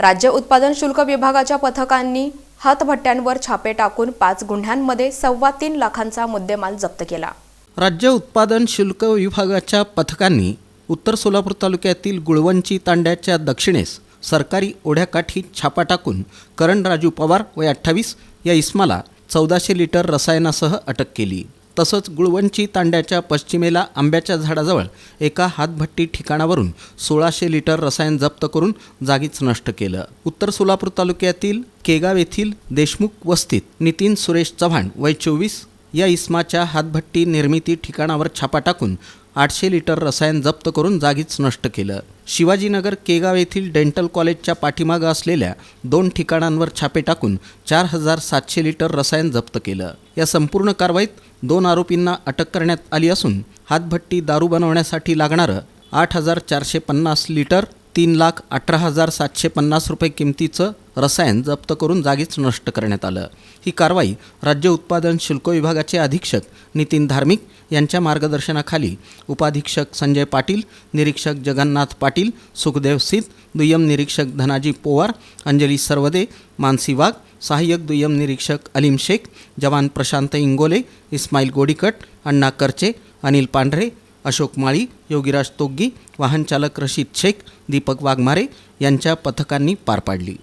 राज्य उत्पादन शुल्क विभागाच्या पथकांनी हातभट्ट्यांवर छापे टाकून पाच गुन्ह्यांमध्ये सव्वा तीन लाखांचा मुद्देमाल जप्त केला. राज्य उत्पादन शुल्क विभागाच्या पथकांनी उत्तर सोलापूर तालुक्यातील गुळवंची तांड्याच्या दक्षिणेस सरकारी ओढ्याकाठी छापा टाकून करण राजू पवार वय अठ्ठावीस या इस्माला चौदाशे लिटर रसायनासह अटक केली. तसंच गुळवंची तांड्याच्या पश्चिमेला आंब्याच्या झाडाजवळ एका हातभट्टी ठिकाणावरून सोळाशे लिटर रसायन जप्त करून जागीच नष्ट केलं. उत्तर सोलापूर तालुक्यातील केगाव येथील देशमुख वस्तीत नितीन सुरेश चव्हाण वय चोवीस या इस्माच्या हातभट्टी निर्मिती ठिकाणावर छापा टाकून आठशे लिटर रसायन जप्त करून जागीच नष्ट केलं. शिवाजीनगर केगाव येथील डेंटल कॉलेजच्या पाठीमागं असलेल्या दोन ठिकाणांवर छापे टाकून चार हजार सातशे लिटर रसायन जप्त केलं. या संपूर्ण कारवाईत दोन आरोपींना अटक करण्यात आली असून हातभट्टी दारू बनवण्यासाठी लागणारं आठ हजार चारशे पन्नास लिटर तीन लाख अठरा हजार सातशे पन्नास रुपये किमतीचं रसायन जप्त करून जागीच नष्ट करण्यात आलं. ही कारवाई राज्य उत्पादन शुल्क विभागाचे अधीक्षक नितीन धार्मिक यांच्या मार्गदर्शनाखाली उपाधीक्षक संजय पाटील निरीक्षक जगन्नाथ पाटील सुखदेव सिद्ध दुय्यम निरीक्षक धनाजी पोवार अंजली सर्वदे मानसी वाघ सहाय्यक दुय्यम निरीक्षक अलीम शेख जवान प्रशांत इंगोले इस्माईल गोडीकट अण्णा करचे अनिल पांढरे अशोक माळी योगीराज तोग्गी वाहनचालक रशीद शेख दीपक वाघमारे यांच्या पथकांनी पार पाडली.